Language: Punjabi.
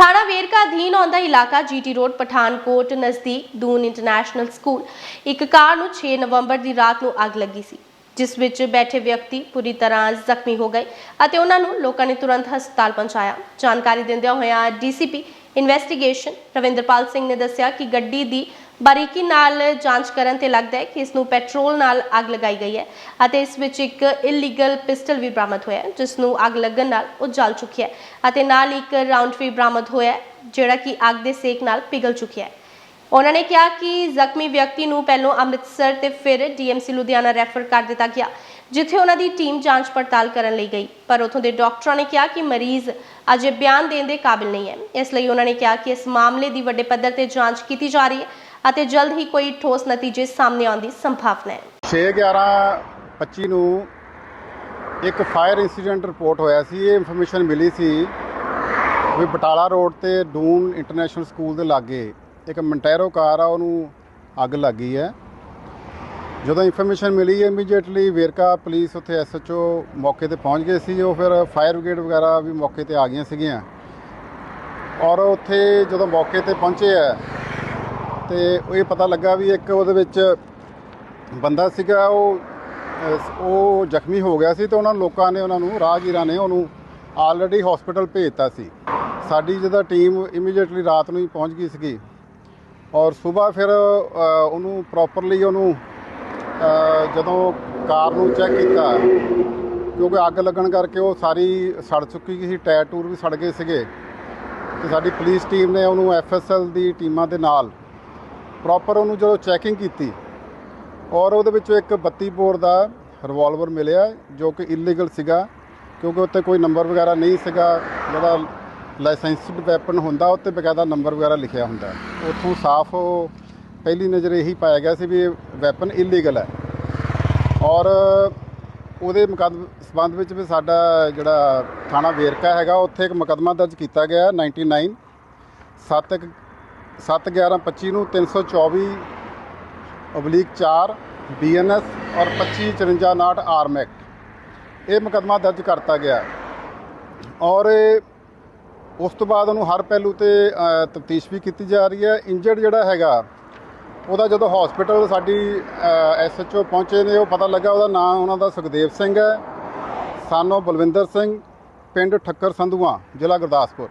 ਥਾਣਾ ਵੇਰਕਾ ਅਧੀਨ ਆਉਂਦਾ ਇਲਾਕਾ ਜੀਟੀ ਰੋਡ, ਪਠਾਨਕੋਟ ਨਜ਼ਦੀਕ ਦੂਨ ਇੰਟਰਨੈਸ਼ਨਲ ਸਕੂਲ। ਇੱਕ ਕਾਰ ਨੂੰ 6 ਨਵੰਬਰ ਦੀ ਰਾਤ ਨੂੰ ਅੱਗ ਲੱਗੀ ਸੀ, ਜਿਸ ਵਿੱਚ ਬੈਠੇ ਵਿਅਕਤੀ ਪੂਰੀ ਤਰ੍ਹਾਂ ਜ਼ਖਮੀ ਹੋ ਗਏ ਅਤੇ ਉਹਨਾਂ ਨੂੰ ਲੋਕਾਂ ਨੇ ਤੁਰੰਤ ਹਸਪਤਾਲ ਪਹੁੰਚਾਇਆ। ਜਾਣਕਾਰੀ ਦਿੰਦਿਆਂ ਹੋਇਆਂ ਡੀਸੀਪੀ ਇਨਵੈਸਟੀਗੇਸ਼ਨ ਰਵਿੰਦਰਪਾਲ ਸਿੰਘ ਨੇ ਦੱਸਿਆ ਕਿ ਗੱਡੀ ਦੀ ਬਾਰੀਕੀ ਨਾਲ ਜਾਂਚ ਕਰਨ ਤੇ ਲੱਗਦਾ ਹੈ ਕਿ ਇਸ ਨੂੰ ਪੈਟਰੋਲ ਨਾਲ ਅੱਗ ਲਗਾਈ ਗਈ ਹੈ ਅਤੇ ਇਸ ਵਿੱਚ ਇੱਕ ਇਲੀਗਲ ਪਿਸਟਲ ਵੀ ਬਰਾਮਦ ਹੋਇਆ ਹੈ, ਜਿਸ ਨੂੰ ਅੱਗ ਲੱਗਣ ਨਾਲ ਉਹ ਜਲ ਚੁੱਕੀ ਹੈ ਅਤੇ ਨਾਲ ਇੱਕ ਰਾਉਂਡ ਵੀ ਬਰਾਮਦ ਹੋਇਆ ਹੈ, ਜਿਹੜਾ ਕਿ ਅੱਗ ਦੇ ਸੇਕ ਨਾਲ ਪਿਘਲ ਚੁੱਕਿਆ ਹੈ। ਉਹਨਾਂ ਨੇ ਕਿਹਾ ਕਿ ਜ਼ਖਮੀ ਵਿਅਕਤੀ ਨੂੰ ਪਹਿਲੋਂ ਅੰਮ੍ਰਿਤਸਰ ਤੇ ਫਿਰ ਡੀਐਮਸੀ ਲੁਧਿਆਣਾ ਰੈਫਰ ਕਰ ਦਿੱਤਾ ਗਿਆ ਜਿੱਥੇ ਉਹਨਾਂ ਦੀ ਟੀਮ ਜਾਂਚ ਪੜਤਾਲ ਕਰਨ ਲਈ ਗਈ। ਪਰ ਉਥੋਂ ਦੇ ਡਾਕਟਰਾਂ ਨੇ ਕਿਹਾ ਕਿ ਮਰੀਜ਼ ਅਜੇ ਬਿਆਨ ਦੇਣ ਦੇ ਕਾਬਿਲ ਨਹੀਂ ਹੈ। ਇਸ ਲਈ ਉਹਨਾਂ ਨੇ ਕਿਹਾ ਕਿ ਇਸ ਮਾਮਲੇ ਦੀ ਵੱਡੇ ਪੱਧਰ ਤੇ ਜਾਂਚ ਕੀਤੀ ਜਾ ਰਹੀ ਹੈ ਅਤੇ ਜਲਦ ਹੀ ਕੋਈ ਠੋਸ ਨਤੀਜੇ ਸਾਹਮਣੇ ਆਉਣ ਦੀ ਸੰਭਾਵਨਾ ਹੈ। 6/11/25 ਨੂੰ ਇੱਕ ਫਾਇਰ ਇਨਸੀਡੈਂਟ ਰਿਪੋਰਟ ਹੋਇਆ ਸੀ। ਇਹ ਇਨਫੋਰਮੇਸ਼ਨ ਮਿਲੀ ਸੀ ਵੀ ਬਟਾਲਾ ਰੋਡ ਤੇ ਡੂਨ ਇੰਟਰਨੈਸ਼ਨਲ ਸਕੂਲ ਦੇ ਲਾਗੇ ਇੱਕ ਮੰਟੈਰੋ ਕਾਰ ਆ, ਉਹਨੂੰ ਅੱਗ ਲੱਗ ਗਈ ਹੈ। ਜਦੋਂ ਇਨਫੋਰਮੇਸ਼ਨ ਮਿਲੀ ਇਮੀਡੀਏਟਲੀ ਵੇਰਕਾ ਪੁਲਿਸ ਉੱਥੇ ਐਸਐਚਓ ਮੌਕੇ ਤੇ ਪਹੁੰਚ ਗਏ ਸੀ। ਉਹ ਫਿਰ ਫਾਇਰ ਬ੍ਰਿਗੇਡ ਵਗੈਰਾ ਵੀ ਮੌਕੇ ਤੇ ਆ ਗਈਆਂ ਸੀਗੀਆਂ। ਔਰ ਉੱਥੇ ਜਦੋਂ ਮੌਕੇ ਤੇ ਪਹੁੰਚੇ ਆ ਤੇ ਉਹ ਇਹ ਪਤਾ ਲੱਗਾ ਵੀ ਇੱਕ ਉਹਦੇ ਵਿੱਚ ਬੰਦਾ ਸੀਗਾ, ਉਹ ਉਹ ਜ਼ਖਮੀ ਹੋ ਗਿਆ ਸੀ ਤੇ ਉਹਨਾਂ ਲੋਕਾਂ ਨੇ ਉਹਨਾਂ ਨੂੰ, ਰਾਹਗੀਰਾਂ ਨੇ ਉਹਨੂੰ ਆਲਰੇਡੀ ਹਸਪੀਟਲ ਭੇਜਤਾ ਸੀ। ਸਾਡੀ ਜਿਹਦਾ ਟੀਮ ਇਮੀਡੀਏਟਲੀ ਰਾਤ ਨੂੰ ਹੀ ਪਹੁੰਚ ਗਈ ਸੀਗੀ ਔਰ ਸਵੇਰ ਫਿਰ ਉਹਨੂੰ ਪ੍ਰੋਪਰਲੀ ਉਹਨੂੰ ਜਦੋਂ ਕਾਰ ਨੂੰ ਚੈੱਕ ਕੀਤਾ, ਕਿਉਂਕਿ ਅੱਗ ਲੱਗਣ ਕਰਕੇ ਉਹ ਸਾਰੀ ਸੜ ਚੁੱਕੀ ਸੀ, ਟਾਇਰ ਟੂਰ ਵੀ ਸੜ ਗਏ ਸੀਗੇ। ਤੇ ਸਾਡੀ ਪੁਲਿਸ ਟੀਮ ਨੇ ਉਹਨੂੰ ਐਫਐਸਐਲ ਦੀ ਟੀਮਾਂ ਦੇ ਨਾਲ ਪ੍ਰੋਪਰ ਉਹਨੂੰ ਜਦੋਂ ਚੈਕਿੰਗ ਕੀਤੀ ਔਰ ਉਹਦੇ ਵਿੱਚੋਂ ਇੱਕ 32 ਬੋਰ ਦਾ ਰਿਵਾਲਵਰ ਮਿਲਿਆ ਜੋ ਕਿ ਇਲੀਗਲ ਸੀਗਾ, ਕਿਉਂਕਿ ਉੱਤੇ ਕੋਈ ਨੰਬਰ ਵਗੈਰਾ ਨਹੀਂ ਸੀਗਾ, ਜਿਹੜਾ ਲਾਇਸੈਂਸਡ ਵੈਪਨ ਹੁੰਦਾ ਉੱਤੇ ਬਕਾਇਦਾ ਨੰਬਰ ਵਗੈਰਾ ਲਿਖਿਆ ਹੁੰਦਾ। ਉੱਥੋਂ ਸਾਫ਼ ਉਹ ਪਹਿਲੀ ਨਜ਼ਰ ਇਹੀ ਪਾਇਆ ਗਿਆ ਸੀ ਵੀ ਇਹ ਵੈਪਨ ਇਲੀਗਲ ਹੈ। ਔਰ ਉਹਦੇ ਮੁਕੱਦਮ ਸਬੰਧ ਵਿੱਚ ਵੀ ਸਾਡਾ ਜਿਹੜਾ ਥਾਣਾ ਵੇਰਕਾ ਹੈਗਾ, ਉੱਥੇ ਇੱਕ ਮੁਕੱਦਮਾ ਦਰਜ ਕੀਤਾ ਗਿਆ 99 7 7 11 25 ਨੂੰ 324 ਓਬਲੀਕ 4 ਬੀਐਨਐਸ ਔਰ 25 54 ਨਾਟ ਆਰਮ ਐਕਟ ਇਹ ਮੁਕੱਦਮਾ ਦਰਜ ਕਰਤਾ ਗਿਆ। ਔਰ ਉਸ ਤੋਂ ਬਾਅਦ ਉਹਨੂੰ ਹਰ ਪਹਿਲੂ ਤੇ ਤਫਤੀਸ਼ ਵੀ ਕੀਤੀ ਜਾ ਰਹੀ ਹੈ। ਇੰਜਰਡ ਜਿਹੜਾ ਹੈਗਾ, ਉਹਦਾ ਜਦੋਂ ਹਸਪੀਟਲ ਸਾਡੀ ਐਸਐਚਓ ਪਹੁੰਚੇ ਨੇ, ਉਹ ਪਤਾ ਲੱਗਾ ਉਹਦਾ ਨਾਂ ਉਹਨਾਂ ਦਾ ਸੁਖਦੇਵ ਸਿੰਘ ਹੈ। ਸਾਨੋ ਬਲਵਿੰਦਰ ਸਿੰਘ, ਪਿੰਡ ਠੱਕਰ ਸੰਧੂਆਂ, ਜ਼ਿਲ੍ਹਾ ਗੁਰਦਾਸਪੁਰ।